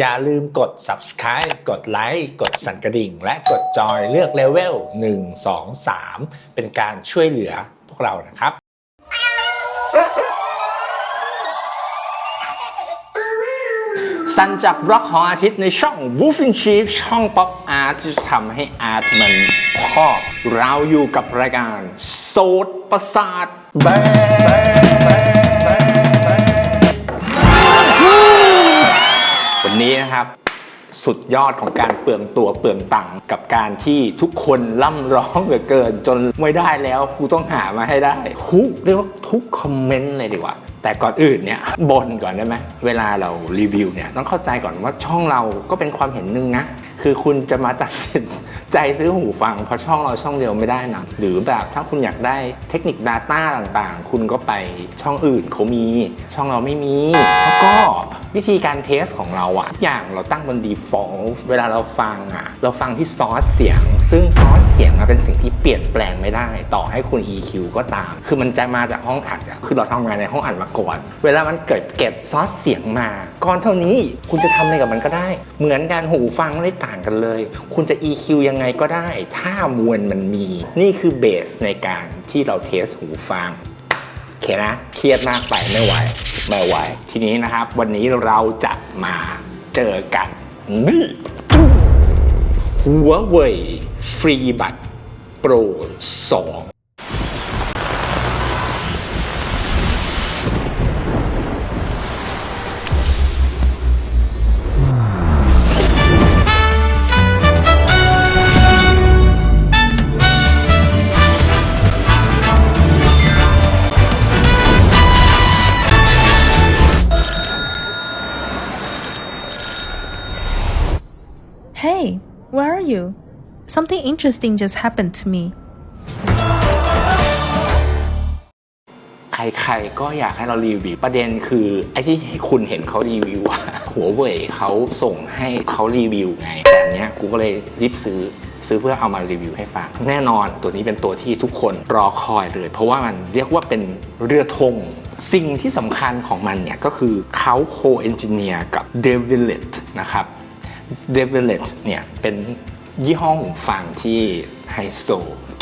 อย่าลืมกด subscribe กดไลค์กดสั่นกระดิ่ง และกดจอยเลือกเลเวล1 2 3 เป็นการช่วยเหลือพวกเรานะครับสันจากบล็อกของอาทิตย์ในช่อง Wolf in Chief ช่อง Pop Art ที่จะทำให้อาร์ตมันพอเราอยู่กับรายการ โสดประสาทแบ นี้นะครับสุดยอดของการเปลืองตัวเปลืองตังกับการที่ทุกคนล่ำร้องเหลือเกิน จนไม่ได้แล้วกูต้องหามาให้ได้ทุกเรียกว่าทุกคอมเมนต์เลยดีกว่า แต่ก่อนอื่นเนี่ยบนก่อนได้ไหมเวลาเรารีวิวเนี่ยต้องเข้าใจก่อนว่าช่องเราก็เป็นความเห็นหนึ่งนะ คือคุณจะมาตัดสิน ใจซื้อหูฟังเพราะช่องเราช่องเดียวไม่ได้นะหรือแบบถ้าคุณอยากได้เทคนิค Data ต่างๆ คุณก็ไปช่องอื่นเขามี ช่องเราไม่มี แล้วก็วิธีการเทสของเราอะอย่างเราตั้งบน default เวลาเราฟังอะเราฟังที่ซอสเสียง ซึ่งซอสเสียงอะเป็นสิ่งที่เปลี่ยนแปลงไม่ได้ ต่อให้คุณ EQ ก็ตาม คือมันจะมาจากห้องอัดอะคือเราทำงานในห้องอัดมาก่อน เวลามันเกิดเก็บซอสเสียงมา ก่อนเท่านี้คุณจะทำอะไรกับมันก็ได้ เหมือนกันหูฟังไม่ได้ต่างกันเลย คุณจะ EQ ยังังไงก็ได้ ถ้ามวลมันมี นี่คือเบสในการที่เราเทสหูฟังโอเคนะ เครียดมากไปไม่ไหว ไม่ไหว ทีนี้นะครับ วันนี้เราจะมาเจอกันนี่หัวเว่ยฟรีบัตโปร2 Something interesting just happened to me. ใครๆ ก็อยากให้เรารีวิว ประเด็นคือไอ้ที่คุณเห็นเขารีวิวหัวเว่ยเขาส่งให้เขารีวิวไง แต่อันเนี้ยกูก็เลยรีบซื้อซื้อเพื่อเอามารีวิวให้ฟัง แน่นอนตัวนี้เป็นตัวที่ทุกคนรอคอยเลย เพราะว่ามันเรียกว่าเป็นเรือธงสิ่งที่สำคัญของมันเนี่ยก็คือเขาโคเอนจิเนียร์กับ d e v i l e t นะครับ d e v i l e t เนี่ยเป็น ยี่ห้อหูฟังที่ไฮโซ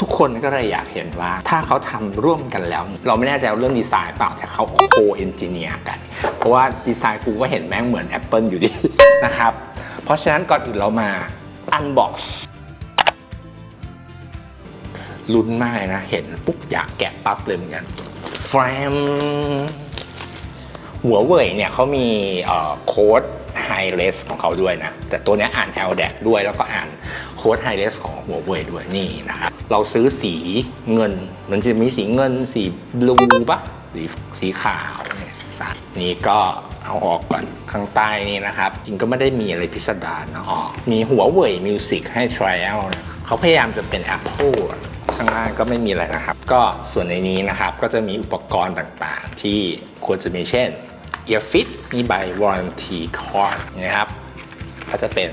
ทุกคนก็เลยอยากเห็นว่า ถ้าเขาทำร่วมกันแล้ว เราไม่แน่ใจเรื่องดีไซน์เปล่าแต่เขาโคเอนจิเนียร์กัน เพราะว่าดีไซน์กูก็เห็นแม่งเหมือน Apple อยู่ดีนะครับ เพราะฉะนั้นก่อนอื่นเรามา Unbox ลุ้นมากนะ เห็นปุ๊บอยากแกะปั๊บเลยเหมือนกันแฟมหัวเว่ยเนี่ยเขามีโค้ด High Res ของเขาด้วยนะ แต่ตัวนี้อ่าน LDAC ด้วยแล้วก็อ่าน ค้ด High Res ของหัวเว่ยด้วยนี่นะครับเราซื้อสีเงิน มันจะมีสีเงินสีบลูปะสีสีขาวเนี่ยสามนี่ก็เอาออกก่อนข้างใต้นี่นะครับ จริงก็ไม่ได้มีอะไรพิสดารนะอ๋อมีหัวเว่ยมิวสิกให้ trial นะเขาพยายามจะเป็น Apple ข้างล่างก็ไม่มีอะไรนะครับ ก็ส่วนในนี้นะครับก็จะมีอุปกรณ์ต่างๆ ที่ควรจะมีเช่น Earfit มีใบ warranty card นะครับก็จะเป็น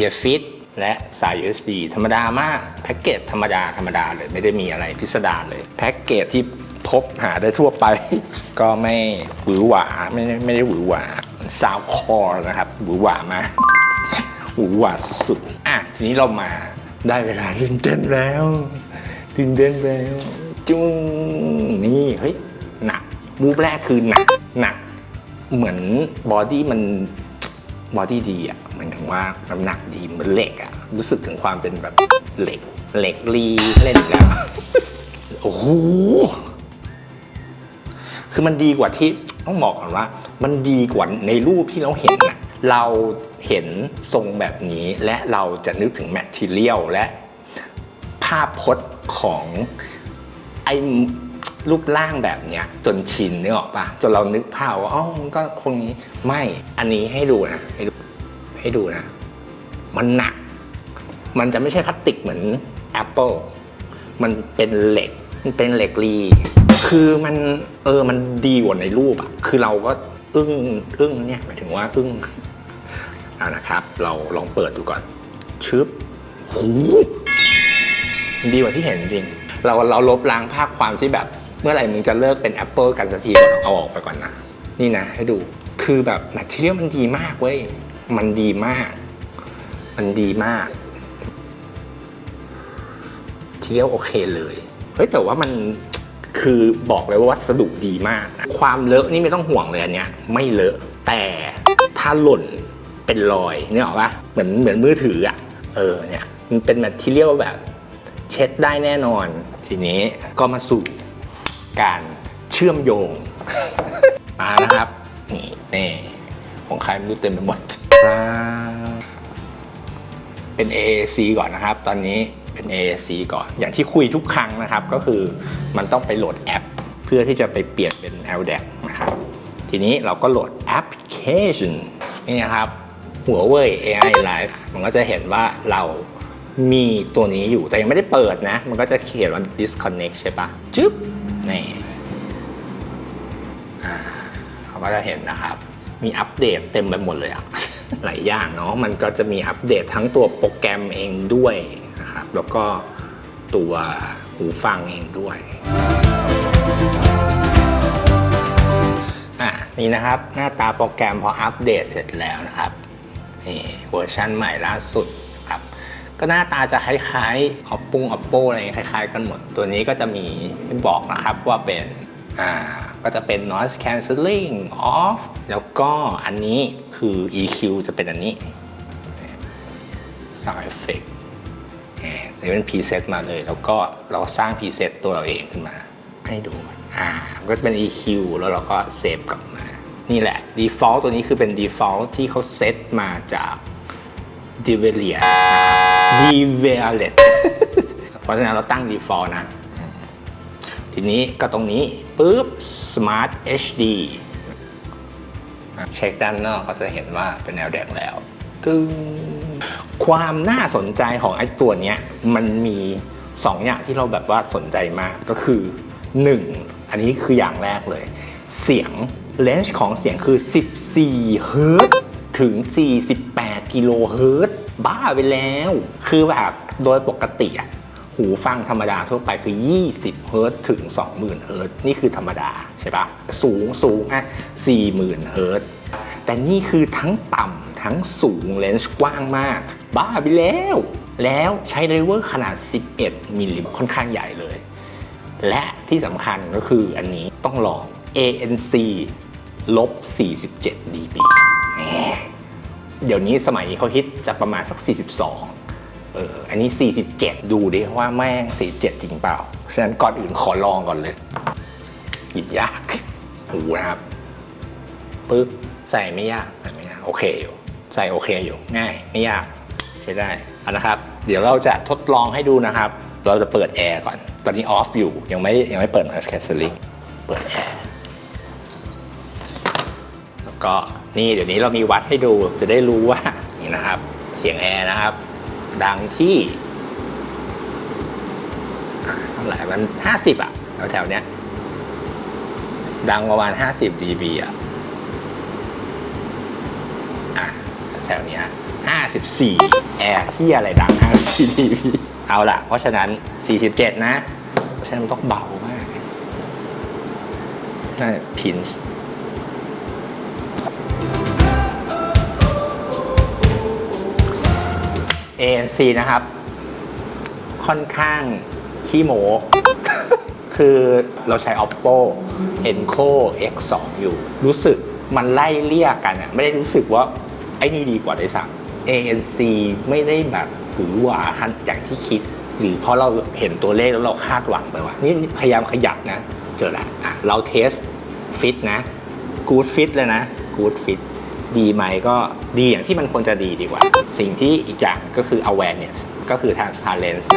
Earfit และสาย USB ธรรมดามากแพ็กเกจธรรมดาธรรมดาเลยไม่ได้มีอะไรพิสดารเลย แพ็กเกจที่พบหาได้ทั่วไป ก็ไม่หวือหวาไม่ได้ไม่ได้หวือหวาซาวคอร์นะครับหวือหวามากหวือหวาสุดๆอะทีนี้เรามาได้เวลาตื่นเต้นแล้วตื่นเต้นแล้วจุ้งนี่เฮ้ยหนักมูฟแรกคือหนักหนักเหมือนบอดี้มันบอดี้ดีอะ หมันถึงว่าน้ำหนักดีเหมือนเหล็กอะรู้สึกถึงความเป็นแบบเหล็กเหล็กรีเล่นอีกแล้วโอ้โหคือมันดีกว่าที่ต้องบอกก่อนว่า มันดีกว่าในรูปที่เราเห็นนะเราเห็นทรงแบบนี้และเราจะนึกถึงแมทเทียลและภาพพจน์ของไอ้รูปร่างแบบเนี้ย จนชินนึกออกปะจนเรานึกภาพว่าอ๋อมันก็คงนี้ไม่อันนี้ให้ดูนะให้ดู ให้ดูนะ มันหนัก มันจะไม่ใช่พลาสติกเหมือน Apple มันเป็นเหล็ก มันเป็นเหล็กรี คือมันเออมันดีกว่าในรูปอะคือเราก็อึ้งอึ้งเนี่ยหมายถึงว่าอึ้งเอานะครับ เราลองเปิดดูก่อนชึบหูดีกว่าที่เห็นจริง เราเราลบล้างภาพความที่แบบเมื่อไหร่มึงจะเลิกเป็น Apple กันสักทีก่อนเอาออกไปก่อนนะ นี่นะให้ดูคคือแบบแมทเทียลมันดีมากเว้ย มันดีมาก มันดีมาก ทีเรียกโอเคเลย เฮ้ยแต่ว่ามันคือบอกเลยว่าวัสดุดีมากนะความเลอะนี่ไม่ต้องห่วงเลยอันเนี้ย ไม่เลอะแต่ถ้าหล่นเป็นรอยเนี่ยหรอกปะเหมือนเหมือนมือถืออะ เออเนี่ยมันเป็นแมทเทียลแบบ เช็ดได้แน่นอน ทีนี้ก็มาสู่การเชื่อมโยง มานะครับ นี่นี่ของใครไม่รู้เต็มไปหมด เป็น AAC ก่อนนะครับ ตอนนี้เป็น AAC ก่อน อย่างที่คุยทุกครั้งนะครับ ก็คือมันต้องไปโหลดแอป เพื่อที่จะไปเปลี่ยนเป็น LDAC นะครับ ทีนี้เราก็โหลดแอปพลิเคชันนี่นะครับหัวเว่ย AI Live มันก็จะเห็นว่าเรามีตัวนี้อยู่แต่ยังไม่ได้เปิดนะ มันก็จะเขียนว่า disconnect ใช่ปะจึ๊บนี่เขาก็จะเห็นนะครับ มีอัปเดตเต็มไปหมดเลยอะ หลายอย่างเนาะมันก็จะมีอัปเดตทั้งตัวโปรแกรมเองด้วยนะครับแล้วก็ตัวหูฟังเองด้วยอะนี่นะครับหน้าตาโปรแกรมพออัปเดตเสร็จแล้วนะครับนี่เวอร์ชันใหม่ล่าสุดครับก็หน้าตาจะคล้ายๆ oppo oppo อะไรคล้าย ๆ กันหมด ตัวนี้ก็จะมีบอกนะครับว่าเป็นอ่า ก็จะเป็น noise cancelling off แล้วก็อันนี้คือ EQ จะเป็นอันนี้ sound effect นี่เป็น preset มาเลย แล้วก็เราสร้าง preset ตัวเราเองขึ้นมาให้ดูอ่าก็จะเป็น EQ แล้วเราก็เซฟกลับมา นี่แหละ default ตัวนี้คือเป็น default ที่เขาเซตมาจาก d i v a l i a d i v a l e t เพราะฉะนั้นเราตั้ง default นะ ทีนี้ก็ตรงนี้ปุ๊บ Smart HD เช็คด้านนอกก็จะเห็นว่าเป็นแนวแดกแล้วกึ้งความน่าสนใจของไอ้ตัวเนี้ยมันมี2อย่างที่เราแบบว่าสนใจมากก็คือ 1 อันนี้คืออย่างแรกเลย เสียงเลนส์ของเสียงคือ 14 เฮิรต์ถึง 48 กิโลเฮิรต์บ้าไปแล้ว คือแบบโดยปกติอะ หูฟังธรรมดาทั่วไปคือ 20 เฮิรตถึง 20,000 เฮิรตนี่คือธรรมดาใช่ปะสูงสูงอะ40,000 เฮิรตแต่นี่คือทั้งต่ำทั้งสูงเลนส์กว้างมาก บ้าไปแล้ว แล้วใช้ไดรเวอร์ขนาด 11 มิลลิค่อนข้างใหญ่เลย และที่สำคัญก็คืออันนี้ต้องลอง ANC ลบ 47 dB เดี๋ยวนี้สมัยนี้เขาฮิตจะประมาณสัก 42 เอออันนี้ 47 ดูดิว่าแม่ง 47 จริงเปล่า ฉะนั้นก่อนอื่นขอลองก่อนเลย หยิบยากหูนะครับปึ๊บใส่ไม่ยากใส่ไม่ยาก โอเคอยู่ ใส่โอเคอยู่ ง่าย ไม่ยาก ใช้ได้อานะครับ เดี๋ยวเราจะทดลองให้ดูนะครับ เราจะเปิดแอร์ก่อน ตอนนี้ออฟอยู่ ยังไม่ยังไม่เปิด noise cancelling เปิดแอร์แล้วก็นี่เดี๋ยวนี้เรามีวัดให้ดูจะได้รู้ว่านี่นะครับ เสียงแอร์นะครับ ดังที่เท่าไหร่มัน50อะแถวๆเนี้ย ดังประมาณ50 dB อะอะแถวๆเนี้ย54แอร์ที่อะไรดัง54 dB เอาล่ะ เพราะฉะนั้น 47 นะ เพราะฉะนั้นมันต้องเบามากน่พินช์ ANC นะครับ ค่อนข้างขี้โมคือเราใช้ oppo enco x2 อยู่ รู้สึกมันไล่เลี่ยกันอะไม่ได้รู้สึกว่า ไอ้นี่ดีกว่าได้วยซ้ำ ANC ไม่ได้แบบหรือหวาคันอย่างที่คิด หรือเพราะเราเห็นตัวเลขแล้วเราคาดหวังไปว่า นี่พยายามขยับนะ เจอละอะเราเทสฟิตนะกูดฟิตเลยนะกูดฟิต ดีไหมก็ดีอย่างที่มันควรจะดีดีกว่า สิ่งที่อีกอย่างก็คือ awareness ก็คือ transparency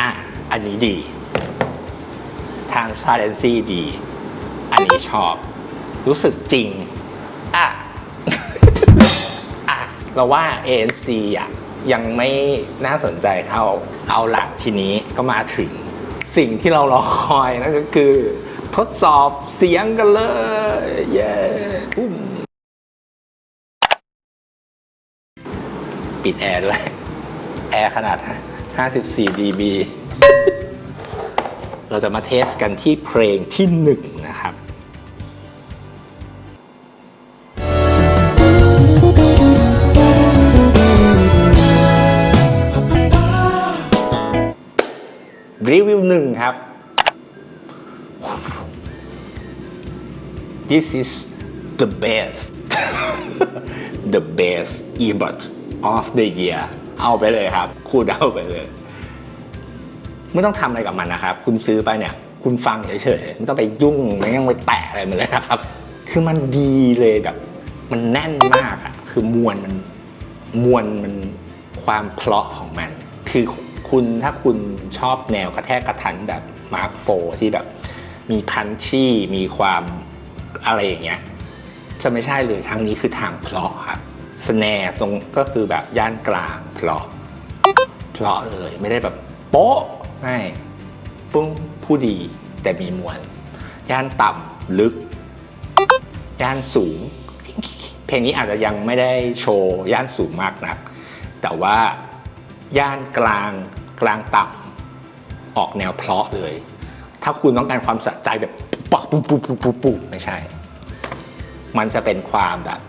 นะอันนี้ดี transparency ดี อันนี้ชอบ รู้สึกจริง อะ อะ เราว่า ANC อะ ยังไม่น่าสนใจเท่า เอาหละทีนี้ก็มาถึง สิ่งที่เรารอคอยนั่นก็คือ ทดสอบเสียงกันเลย เย้อุ้มปิดแอร์ด้วย แอร์ขนาด 54 dB เราจะมาเทสกันที่เพลงที่หนึ่งนะครับ รีวิวหนึ่งครับ This is the best the best earbud of the year เอาไปเลยครับ คุณเอาไปเลย ไม่ต้องทำอะไรกับมันนะครับ คุณซื้อไปเนี่ย คุณฟังเฉยๆ ไม่ต้องไปยุ่ง ไม่ต้องไปแตะอะไรมันเลยนะครับ คือมันดีเลยแบบ มันแน่นมากอะคือมวลมันมวลมันความเพราะของมัน คือ คุณถ้าคุณชอบแนวกระแทกกระทันแบบมาร์คโฟที่แบบมีพันชี่มีความอะไรอย่างเงี้ยจะไม่ใช่เลยทางนี้คือทางเพราะครับสแนร์ตรงก็คือแบบย่านกลางเพราะเพราะเลยไม่ได้แบบโป๊ะไม่ปุ้งผู้ดีแต่มีมวลย่านต่ำลึก ย่านสูง เพลงนี้อาจจะยังไม่ได้โชว์ย่านสูงมากนัก แต่ว่าย่านกลาง กลางต่ำออกแนวเพราะเลย ถ้าคุณต้องการความสะใจแบบปักปุ๊บปุ๊บปุ๊บปุ๊บปุ๊บไม่ใช่ มันจะเป็นความแบบ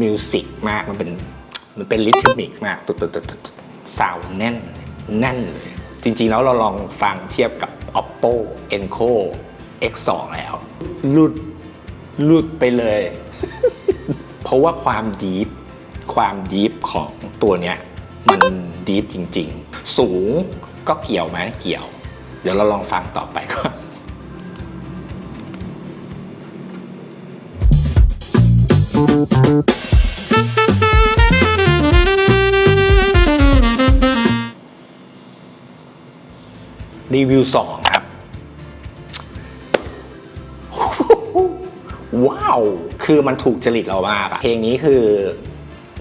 มิวสิกมากมันเป็นมันเป็นลิทมิกมากตุ๊ดตุ๊ดตุ๊ดตุ๊ดซาวแน่นแน่นเลย จริงๆแล้วเราลองฟังเทียบกับ oppo enco x2 แล้วหลุดหลุดไปเลย เพราะว่าความดีฟความดีฟของตัวเนี้ยมัน ดีฟจริง ๆ สูงก็เกี่ยวไหมเกี่ยว เดี๋ยวเราลองฟังต่อไปก่อนรีวิวสองครับ ว้าว คือมันถูกจริตเรามากอะเพลงนี้คือ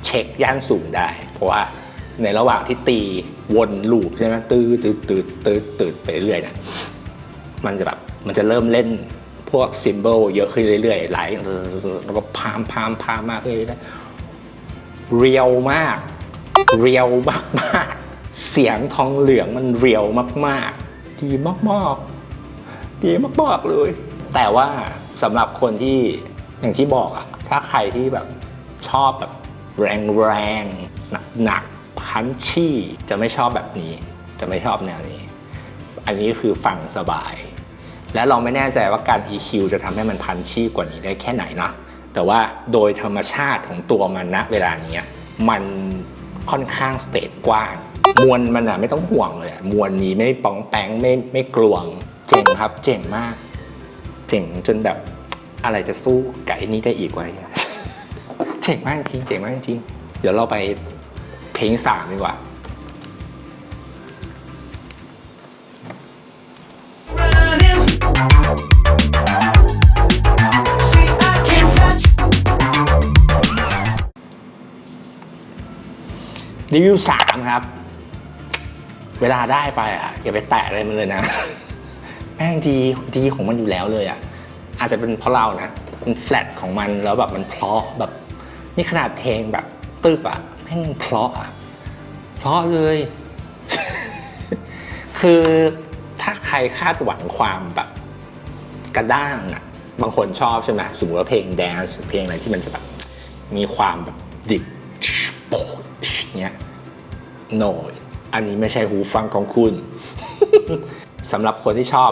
เช็คย่านสูงได้ เพราะว่า ในระหว่างที่ตีวนลูปใช่ไหมตื้อตื้อตื้อตื้อตื้อไปเรื่อยๆเนี่ยมันจะแบบมันจะเริ่มเล่นพวกซิมโบลเยอะขึ้นเรื่อยๆไหลแล้วก็พามพามพามมากขึ้นเรื่อยๆเรียวมาก เรียวมากๆเสียงทองเหลืองมันเรียวมากๆ ดีมากๆ ดีมากๆเลย แต่ว่าสำหรับคนที่อย่างที่บอกอะถ้าใครที่แบบชอบแบบแรงแรงหนักหนัก พันชี่จะไม่ชอบแบบนี้ จะไม่ชอบแนวนี้ อันนี้คือฟังสบาย และเราไม่แน่ใจว่าการ EQ จะทำให้มันพันชี่กว่านี้ได้แค่ไหนนะแต่ว่าโดยธรรมชาติของตัวมันณเวลานี้มันค่อนข้างสเตจกว้าง มวลมันอะไม่ต้องห่วงเลยอะมวลนี้ไม่ปองแปงไม่ไม่กลวง เจ๋งครับ เจ๋งมาก เจ๋งจนแบบอะไรจะสู้กับไอ้นี้ได้อีกวะเจ๋งมากจริงเจ๋งมากจริง เดี๋ยวเราไป ลงสามดีกว่ารีวิวสามครับ เวลาได้ไปอะอย่าไปแตะอะไรมันเลยนะ แม่งดีดีของมันอยู่แล้วเลยอะ อาจจะเป็นเพราะเรานะมันแฟลตของมันแล้วแบบมันเพราะแบบ นี่ขนาดเพลงแบบตึบอะ ม่งเพราะอะเพราะเลย คือถ้าใครคาดหวังความแบบกระด้างอะบางคนชอบใช่ไหมสมมติว่าเพลงแดนซ์เพลงอะไรที่มันจะแบบมีความแบบดิบโปเนี้ยโนอันนี้ไม่ใช่หูฟังของคุณสำหรับคนที่ชอบ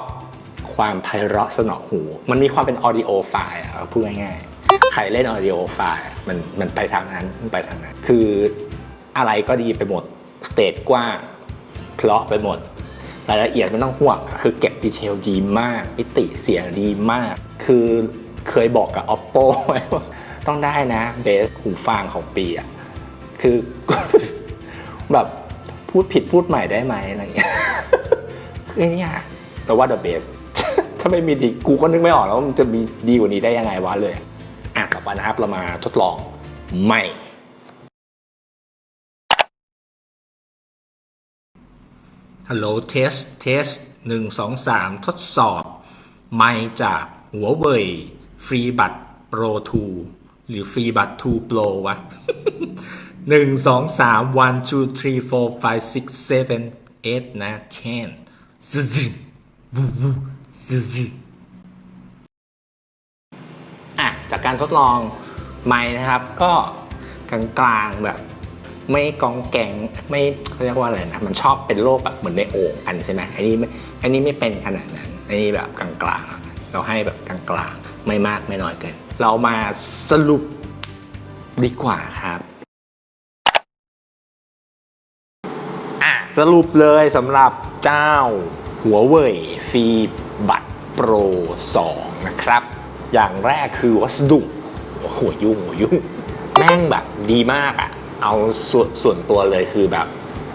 ความไพเราะสนอหู มันมีความเป็นออดิโอไฟล์พูดง่ายๆ ใครเล่นออดิโอไฟล์ มันมันไปทางนั้นมันไปทางนั้น คืออะไรก็ดีไปหมดสเตจกว้างเพราะไปหมดรายละเอียดไม่ต้องห่วง คือเก็บดีเทลดีมากมิติเสียงดีมาก คือเคยบอกกับ oppo ไว้ว่าต้องได้นะเบสหูฟังของปีอะคือแบบพูดผิดพูดใหม่ได้ไหมอะไรอย่างเงี้ยคือเนี่ยแปลว่า the best ถ้าไม่มีดีกูก็นึกไม่ออกแล้วมันจะมีดีกว่านี้ได้ยังไงวะเลย อะต่อไปนะครับเรามาทดลองใหม่ฮัลโหลเทสเทสหนึ่งสองสามทดสอบ ไม่จากหัวเว่ยฟรีบัต Pro 2หรือฟรีบัต2 Pro วะหนึ่งสองสาม one two three four five six seven eight นะ ten ซึซึอะ จากการทดลองไม้นะครับ ก็กลางๆแบบไม่กองแกงไม่เขาเรียกว่าอะไรนะมันชอบเป็นโรคแบบเหมือนในโอ่งกันใช่ไหมอันนี้ไอันนี้ไม่เป็นขนาดนั้นอันนี้แบบกลางๆ เราให้แบบกลางๆ ไม่มากไม่น้อยเกิน เรามาสรุปดีกว่าครับอะสรุปเลยสำหรับเจ้าหัวเว่ยฟีบัตโปร 2 นะครับ อย่างแรกคือวัสดุโอ้โหยุ่งหัวยุ่งแม่งแบบดีมากอะ่ะเอาส่วนส่วนตัวเลยคือแบบ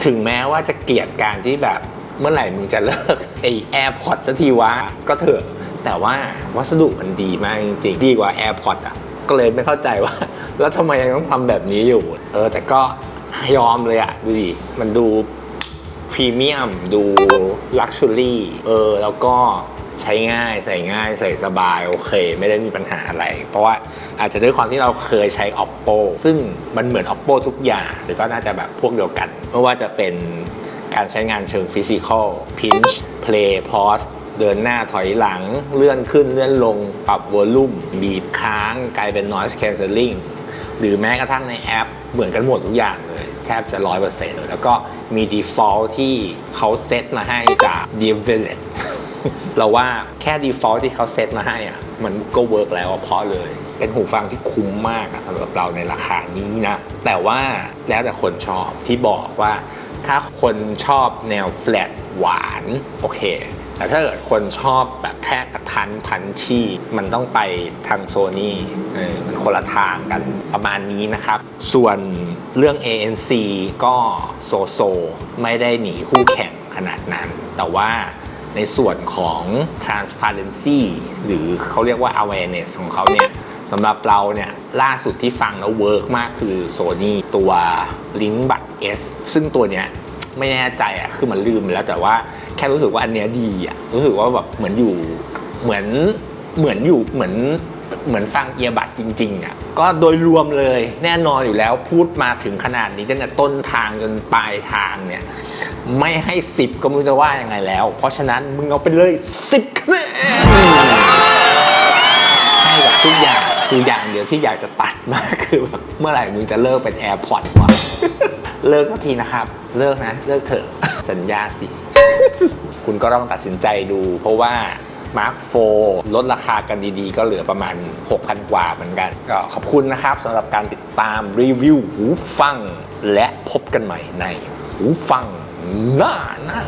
ถึงแม้ว่าจะเกลียดการที่แบบเมื่อไหร่มึงจะเลิกไอแอร์พอดสักทีวะก็เถอะแต่ว่าวัสดุมันดีมากจริงๆ ดีกว่า AirPods อะ ก็เลยไม่เข้าใจว่า แล้วทำไมยังต้องทำแบบนี้อยู่ เออ แต่ก็ยอมเลยอะ ดูดิ มันดูพรีเมียม ดูลักชัวรี่ เออ แล้วก็ ใช้ง่ายใส่ง่ายใส่สบายโอเค ไม่ได้มีปัญหาอะไร เพราะว่าอาจจะด้วยความที่เราเคยใช้ oppo ซึ่งมันเหมือน oppo ทุกอย่าง หรือก็น่าจะแบบพวกเดียวกัน ไม่ว่าจะเป็นการใช้งานเชิงฟิสิกอล pinch play pause เดินหน้าถอยหลังเลื่อนขึ้นเลื่อนลง ปรับวอลลุ่ม บีบค้าง กลายเป็น noise cancelling หรือแม้กระทั่งในแอป เหมือนกันหมดทุกอย่างเลย แทบจะร้อยเปอร์เซ็นต์แล้วก็มี default ที่เขาเซตมาให้จาก d e v e l o p เราว่าแค่ default ที่เขาเซตมาให้อะมันก็เวิร์กแล้วเพราะเลย เป็นหูฟังที่คุ้มมากสำหรับเราในราคานี้นะ แต่ว่าแล้วแต่คนชอบที่บอกว่า ถ้าคนชอบแนว flat หวาน โอเคแต่ถ้าเกิดคนชอบแบบแทกกระทันพันชีมันต้องไปทางโซนี่มันคนละทางกันประมาณนี้นะครับ ส่วนเรื่อง ANC ก็โซโซ ไม่ได้หนีคู่แข่งขนาดนั้น แต่ว่า ในส่วนของ transparency หรือเขาเรียกว่า awareness ของเขาเนี่ยสำหรับเราเนี่ยล่าสุดที่ฟังแล้วเวิร์กมากคือ Sony ตัว Link บัต S ซึ่งตัวเนี้ยไม่แน่ใจอะคือมันลืมไปแล้วแต่ว่าแค่รู้สึกว่าอันเนี้ยดีอะรู้สึกว่าแบบเหมือนอยู่เหมือนเหมือนอยู่เหมือน เหมือนฟังเอียบัตจริงๆอะก็โดยรวมเลยแน่นอนอยู่แล้วพูดมาถึงขนาดนี้ตั้งแต่ต้นทางจนปลายทางเนี่ยไม่ให้สิบก็ไม่รู้จะว่ายังไงแล้ว เพราะฉะนั้นมึงเอาไปเลยสิบคะแนนให้กับทุกอย่างคืออย่างเดียวที่อยากจะตัดมากคือแบบเมื่อไหร่มึงจะเลิกเป็น AirPods วะเลิกสักทีนะครับ เลิกนะ เลิกเถอะสัญญาสิ คุณก็ต้องตัดสินใจดู เพราะว่า Mark 4 ลดราคากันดีๆ ก็เหลือประมาณ 6,000 กว่าเหมือนกัน ก็ขอบคุณนะครับสำหรับการติดตามรีวิวหูฟัง และพบกันใหม่ในหูฟังหน้าหน้า